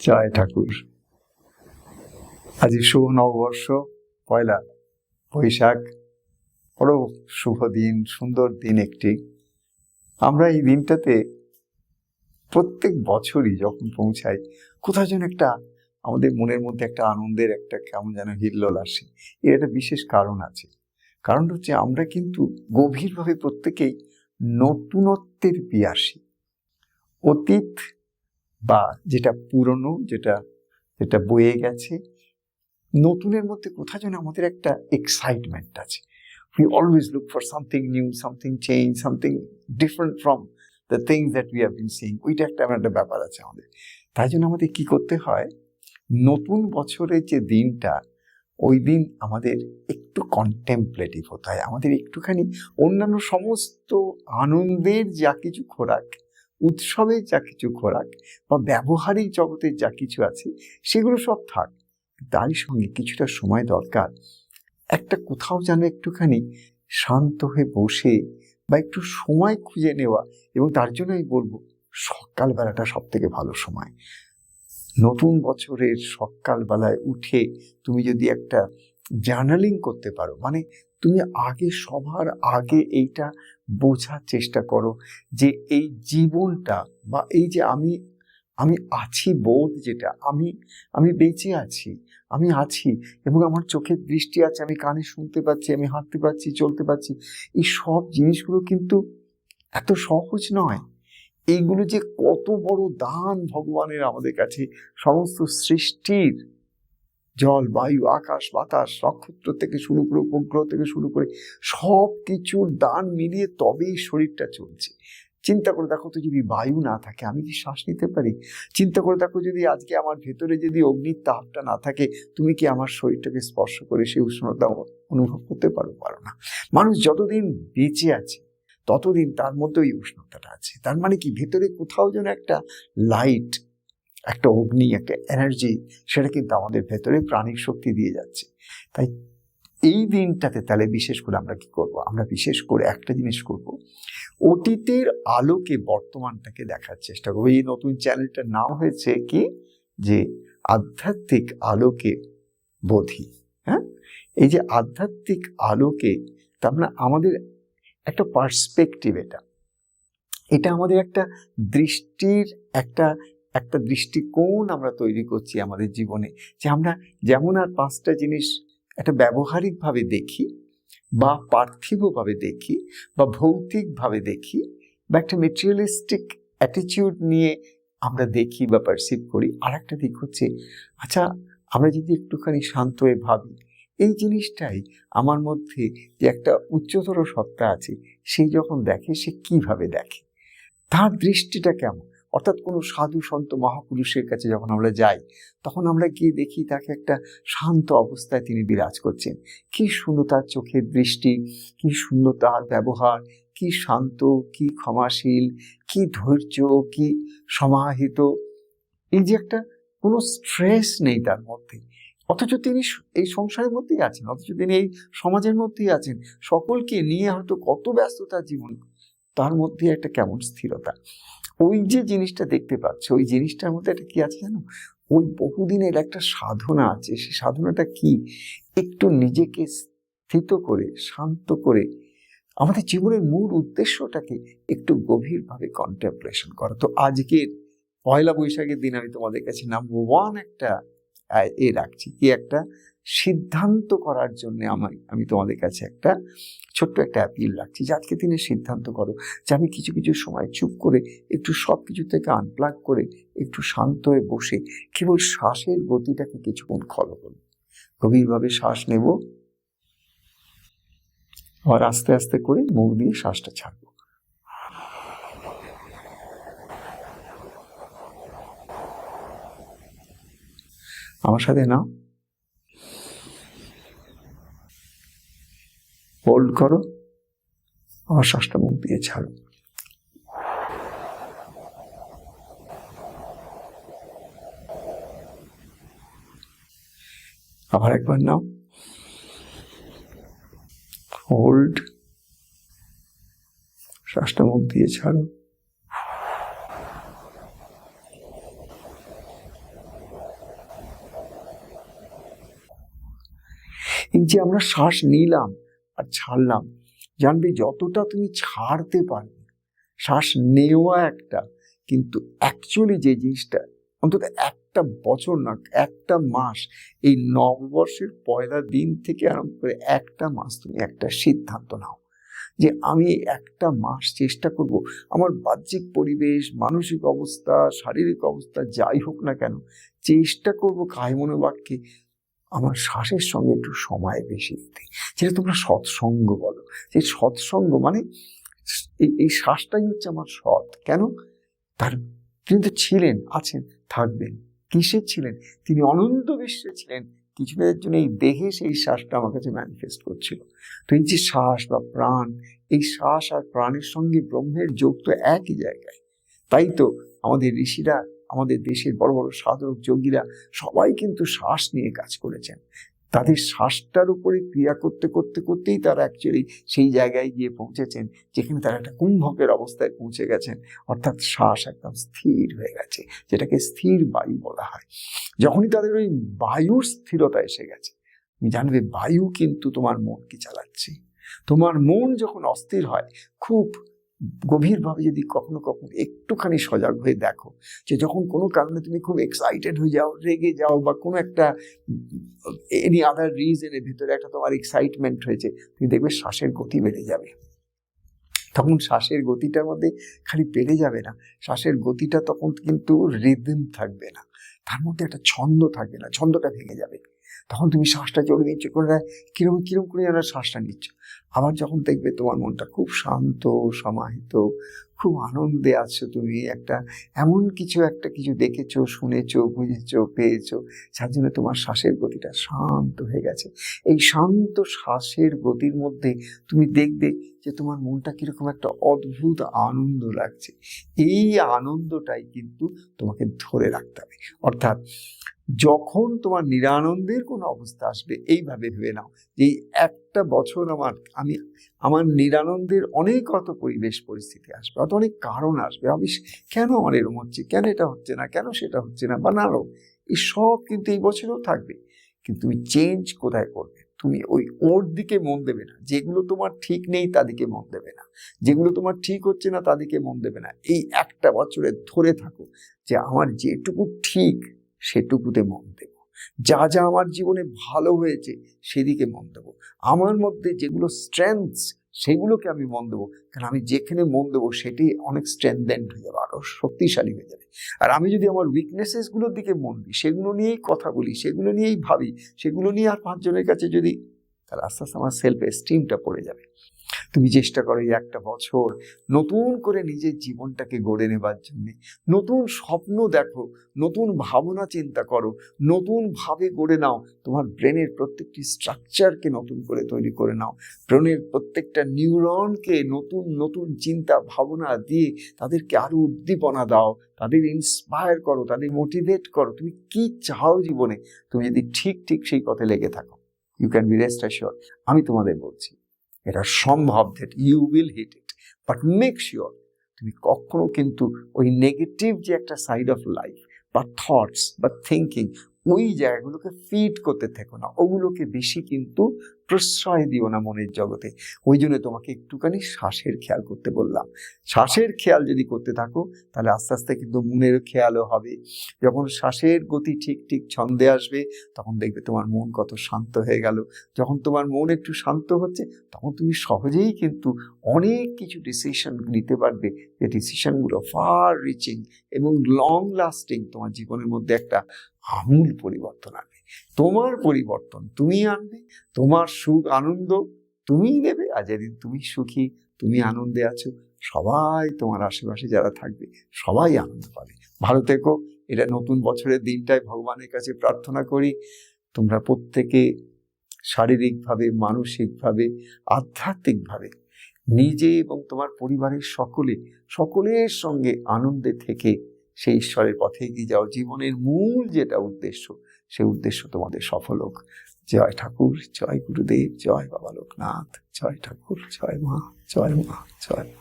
জয় ঠাকুর। আজ শুভ নববর্ষ, পয়লা বৈশাখ। বড় শুভ দিন, সুন্দর দিন একটি। আমরা এই দিনটাতে প্রত্যেক বছরই যখন পৌঁছাই, কোথাও যেন একটা আমাদের মনের মধ্যে একটা আনন্দের একটা কেমন যেন হিল্লোল আসে। এর একটা বিশেষ কারণ আছে। কারণ হচ্ছে আমরা কিন্তু গভীরভাবে প্রত্যেকেই নতুনত্বের পিয়াসী। অতীত বা যেটা পুরনো, যেটা যেটা বয়ে গেছে, নতুনের মধ্যে কোথাও যেন আমাদের একটা এক্সাইটমেন্ট আছে। We always look for something new something change something different from the things that we have been seeing ওইটা একটা আমার একটা ব্যাপার আছে আমাদের। তাই জন্য আমাদের কি করতে হয়? নতুন বছরের যে দিনটা, ওই দিন আমাদের একটু কন্টেম্পলেটিভ হতে হয়। আমাদের একটুখানি অন্যান্য সমস্ত আনন্দের যা কিছু খোরাক উৎসবের যা কিছু খোরাক বা ব্যবহারিক জগতের যা কিছু আছে, সেগুলো সব থাক। তারই সঙ্গে কিছুটা সময় দরকার। একটা কোথাও যেন একটুখানি শান্ত হয়ে বসে বা একটু সময় খুঁজে নেওয়া এবং তার জন্য আমি বলব, সকালবেলাটা সব থেকে ভালো সময়। নতুন বছরের সকালবেলায় উঠে তুমি যদি একটা জার্নালিং করতে পারো মানে তুমি আগে সবার আগে এইটা বোঝার চেষ্টা করো যে এই জীবনটা বা এই যে আমি আমি আছি বোধ যেটা, আমি আমি বেঁচে আছি, আমি আছি এবং আমার চোখের দৃষ্টি আছে, আমি কানে শুনতে পাচ্ছি, আমি হাঁটতে পারছি, চলতে পারছি, এই সব জিনিসগুলো কিন্তু এত সহজ নয়। এইগুলো যে কত বড় দান ভগবানের আমাদের কাছে, সমস্ত সৃষ্টির জল, বায়ু, আকাশ, বাতাস, নক্ষত্র থেকে শুরু করে উপগ্রহ থেকে শুরু করে সব কিছুর দান মিলিয়ে তবেই শরীরটা চলছে। চিন্তা করে দেখো তো যদি বায়ু না থাকে, আমি কি শ্বাস নিতে পারি? চিন্তা করে দেখো যদি আজকে আমার ভেতরে যদি অগ্নির তাপটা না থাকে, তুমি কি আমার শরীরটাকে স্পর্শ করে সেই উষ্ণতা অনুভব করতে পারো? পারো না। মানুষ যতদিন বেঁচে আছে, ততদিন তার মধ্যে ওই উষ্ণতাটা আছে। তার মানে কি? ভেতরে কোথাও যেন একটা লাইট একটা অগ্নি, একটা এনার্জি সেটা কিন্তু আমাদের ভেতরে প্রাণিক শক্তি দিয়ে যাচ্ছে। তাই এই দিনটাতে তাহলে বিশেষ করে আমরা কি করব? আমরা বিশেষ করে একটা জিনিস করব। অতীতের আলোকে বর্তমানটাকে দেখার চেষ্টা করব। এই নতুন চ্যানেলটার নাম হয়েছে কি? যে আধ্যাত্মিক আলোকে বোধি হ্যাঁ? এই যে আধ্যাত্মিক আলোকে তার মানে আমাদের একটা পার্সপেক্টিভ এটা। এটা আমাদের একটা দৃষ্টির একটা একটা দৃষ্টিকোণ আমরা তৈরি করছি আমাদের জীবনে যে আমরা যেমন আর পাঁচটা জিনিস একটা ব্যবহারিকভাবে দেখি বা পার্থিবভাবে দেখি বা ভৌতিকভাবে দেখি বা একটা মেটেরিয়ালিস্টিক অ্যাটিটিউড নিয়ে আমরা দেখি বা পারসিভ করি আর একটা দিক হচ্ছে আচ্ছা আমরা যদি একটুখানি শান্ত হয়ে ভাবি, এই জিনিসটাই আমার মধ্যে যে একটা উচ্চতর সত্তা আছে সেই যখন দেখে সে কীভাবে দেখে? তার দৃষ্টিটা কেমন? অর্থাৎ কোনো সাধু সন্ত মহাপুরুষের কাছে যখন আমরা যাই, তখন আমরা গিয়ে দেখি তাকে একটা শান্ত অবস্থায় তিনি বিরাজ করছেন। কি সুন্দর তার চোখের দৃষ্টি, কি সুন্দর তার ব্যবহার, কি শান্ত, কি ক্ষমাশীল, কি ধৈর্য, কি সমাহিত। এই যে একটা কোনো স্ট্রেস নেই তার মধ্যে। অথচ তিনি এই সংসারের মধ্যেই আছেন, অথচ তিনি এই সমাজের মধ্যেই আছেন। সকলকে নিয়ে হয়তো কত ব্যস্ততার জীবন, তার মধ্যে একটা কেমন স্থিরতা। ওই যে জিনিসটা দেখতে পাচ্ছ, ওই জিনিসটার মধ্যে একটা কি আছে জানো? ওই বহুদিনের একটা সাধনা আছে। সেই সাধনাটা কি? একটু নিজেকে স্থিত করে, শান্ত করে আমাদের জীবনের মূল উদ্দেশ্যটাকে একটু গভীরভাবে কন্টেম্পলেশন করা। তো আজকের পয়লা বৈশাখের দিন আমি তোমাদের কাছে নাম্বার ওয়ান একটা এ রাখছি। কি একটা? সিদ্ধান্ত করার জন্য আমার আমি তোমাদের কাছে একটা ছোট্ট একটা অ্যাপিল রাখছি যে আজকে দিনে সিদ্ধান্ত করো যে আমি কিছু কিছু সময় চুপ করে একটু সব কিছু থেকে আনপ্লাগ করে একটু শান্ত হয়ে বসে কেবল শ্বাসের গতিটাকে কিছুক্ষণ ফলো করব। গভীরভাবে শ্বাস নেব আর আস্তে আস্তে করে মুখ দিয়ে শ্বাসটা ছাড়বো। আমার সাথে নাও। হোল্ড করো, আমার শ্বাসটা মুখ দিয়ে ছাড়ো। আবার একবার নাও। হোল্ড শ্বাসটা মুখ দিয়ে ছাড়ো। এই যে আমরা শ্বাস নিলাম ছাড়লাম। জানবে যতটা তুমি ছাড়তে পারবে, শ্বাস নেওয়া একটা, কিন্তু অ্যাকচুয়ালি যে জিনিসটা, অন্তত একটা বছর না, একটা মাস, এই নববর্ষের পয়লা দিন থেকে আরম্ভ করে একটা মাস তুমি একটা সিদ্ধান্ত নাও যে আমি একটা মাস চেষ্টা করব। আমার বাহ্যিক পরিবেশ, মানসিক অবস্থা, শারীরিক অবস্থা যাই হোক না কেন, চেষ্টা করব কায় মনে বাক্যে আমার শ্বাসের সঙ্গে একটু সময় বেশি দিতে। যেটা তোমরা সৎসঙ্গ বলো। যে সৎসঙ্গ মানে এই এই শ্বাসটাই হচ্ছে আমার সৎ। কেন? তার তিনি তো ছিলেন, আছেন, থাকবেন। কিসের ছিলেন? তিনি অনন্ত বিশ্বে ছিলেন। কিছুদিনের জন্য এই দেহে সেই শ্বাসটা আমার কাছে ম্যানিফেস্ট করছিল। তো এই যে শ্বাস বা প্রাণ, এই শ্বাস আর প্রাণের সঙ্গে ব্রহ্মের যোগ তো একই জায়গায়। তাই তো আমাদের ঋষিরা আমাদের দেশের বড় বড় সাধক যোগীরা সবাই কিন্তু শ্বাস নিয়ে কাজ করেছেন। তাদের শ্বাসটার উপরে ক্রিয়া করতে করতে, করতেই তারা অ্যাকচুয়ালি সেই জায়গায় গিয়ে পৌঁছেছেন, যেখানে তারা একটা কুম্ভকের অবস্থায় পৌঁছে গেছেন। অর্থাৎ শ্বাস একদম স্থির হয়ে গেছে, যেটাকে স্থির বায়ু বলা হয়। যখনই তাদের ওই বায়ুর স্থিরতা এসে গেছে, তুমি জানবে বায়ু কিন্তু তোমার মনকে চালাচ্ছে। তোমার মন যখন অস্থির হয়, খুব গভীরভাবে যদি কখনো কখনো একটুখানি সজাগ হয়ে দেখো যে যখন কোনো কারণে তুমি খুব এক্সাইটেড হয়ে যাও, রেগে যাও বা কোনো একটা এনি আদার রিজনের ভিতরে একটা তোমার এক্সাইটমেন্ট হয়েছে, তুমি দেখবে শ্বাসের গতি বেড়ে যাবে। তখন শ্বাসের গতিটার মধ্যে খালি বেড়ে যাবে না। শ্বাসের গতিটা তখন কিন্তু রিদম থাকবে না। তার মধ্যে একটা ছন্দ থাকবে না, ছন্দটা ভেঙে যাবে। তখন তুমি শ্বাসটা চলে নিচ্ছ করে কিরম কিরম করে যেন শ্বাসটা নিচ্ছ। আবার যখন দেখবে তোমার মনটা খুব শান্ত, সমাহিত, খুব আনন্দে আছো তুমি, একটা এমন কিছু, একটা কিছু দেখেছ, শুনেছো, বুঝেছ, পেয়েছ, যার জন্য তোমার শ্বাসের গতিটা শান্ত হয়ে গেছে। এই শান্ত শ্বাসের গতির মধ্যে তুমি দেখবে যে তোমার মনটা কীরকম একটা অদ্ভুত আনন্দ লাগছে। এই আনন্দটাই কিন্তু তোমাকে ধরে রাখতে হবে। অর্থাৎ যখন তোমার নিরানন্দের কোনো অবস্থা আসবে, এইভাবে ভেবে নাও যে একটা বছর আমার, আমি, আমার নিরানন্দের অনেক অত পরিবেশ পরিস্থিতি আসবে, অত অনেক কারণ আসবে। আমি কেন আমার এরম হচ্ছে? কেন এটা হচ্ছে না? কেন সেটা হচ্ছে না? বা নাও এই সব কিন্তু এই বছরেও থাকবে। কিন্তু তুমি চেঞ্জ কোথায় করবে? তুমি ওই ওর দিকে মন দেবে না। যেগুলো তোমার ঠিক নেই তাদিকে মন দেবে না। যেগুলো তোমার ঠিক হচ্ছে না তাদিকে মন দেবে না। এই একটা বছরে ধরে থাকো যে আমার যেটুকু ঠিক সেটুকুতে মন দেব। যা যা আমার জীবনে ভালো হয়েছে সেদিকে মন দেব। আমার মধ্যে যেগুলো স্ট্রেংথস সেগুলোকে আমি মন দেবো। কারণ আমি যেখানে মন দেবো সেটি অনেক স্ট্রেংথেন্ড হয়ে যাবে আরও শক্তিশালী হয়ে যাবে। আর আমি যদি আমার উইকনেসেসগুলোর দিকে মন দিই, সেগুলো নিয়েই কথা বলি, সেগুলো নিয়েই ভাবি, সেগুলো নিয়ে আর পাঁচজনের কাছে যদি তাহলে আস্তে আস্তে আমার সেলফ এস্টিমটা পড়ে যাবে। তুমি চেষ্টা করো এই একটা বছর নতুন করে নিজের জীবনটাকে গড়ে নেবার জন্যে। নতুন স্বপ্ন দেখো, নতুন ভাবনা চিন্তা করো নতুনভাবে গড়ে নাও। তোমার ব্রেনের প্রত্যেকটি স্ট্রাকচারকে নতুন করে তৈরি করে নাও। ব্রেনের প্রত্যেকটা নিউরনকে নতুন নতুন চিন্তা, ভাবনা দিয়ে তাদেরকে আরও উদ্দীপনা দাও, তাদের ইন্সপায়ার করো, তাদের মোটিভেট করো। তুমি কি চাও জীবনে? তুমি যদি ঠিক ঠিক সেই পথে লেগে থাকো। ইউ ক্যান বি রেস্ট আমি তোমাদের বলছি। এটা সম্ভব that you will hit it but make sure তুমি কখনো কিন্তু ওই নেগেটিভ যে একটা সাইড অফ লাইফ বা থটস বা থিঙ্কিং ওই জায়গাগুলোকে ফিট করতে থেকো না। ওগুলোকে বেশি কিন্তু প্রশ্রয় দিও না মনের জগতে। ওই জন্য তোমাকে একটুখানি শ্বাসের খেয়াল করতে বললাম। শ্বাসের খেয়াল যদি করতে থাকো, তাহলে আস্তে আস্তে কিন্তু মনের খেয়ালও হবে। যখন শ্বাসের গতি ঠিক ঠিক ছন্দে আসবে, তখন দেখবে তোমার মন কত শান্ত হয়ে গেল। যখন তোমার মন একটু শান্ত হচ্ছে, তখন তুমি সহজেই কিন্তু অনেক কিছু ডিসিশন নিতে পারবে। যে ডিসিশনগুলো ফার রিচিং এবং লং লাস্টিং তোমার জীবনের মধ্যে একটা আমূল পরিবর্তন আনবে। তোমার পরিবর্তন তুমি আনবে, তোমার সুখ আনন্দ তুমিই নেবে আর যেদিন তুমি সুখী, তুমি আনন্দে আছো, সবাই তোমার আশেপাশে যারা থাকবে, সবাই আনন্দ পাবে। ভালো থেকো, এটা নতুন বছরের দিনটায় ভগবানের কাছে প্রার্থনা করি, তোমরা প্রত্যেকে শারীরিকভাবে, মানসিকভাবে, আধ্যাত্মিকভাবে নিজে এবং তোমার পরিবারের সকলে, সকলের সঙ্গে আনন্দে থেকে সেই ঈশ্বরের পথে এগিয়ে যাও। জীবনের মূল যেটা উদ্দেশ্য, সেই উদ্দেশ্য তোমাদের সফল হোক। জয় ঠাকুর, জয় গুরুদেব, জয় বাবা লোকনাথ, জয় ঠাকুর, জয় মা জয় মা জয় মা।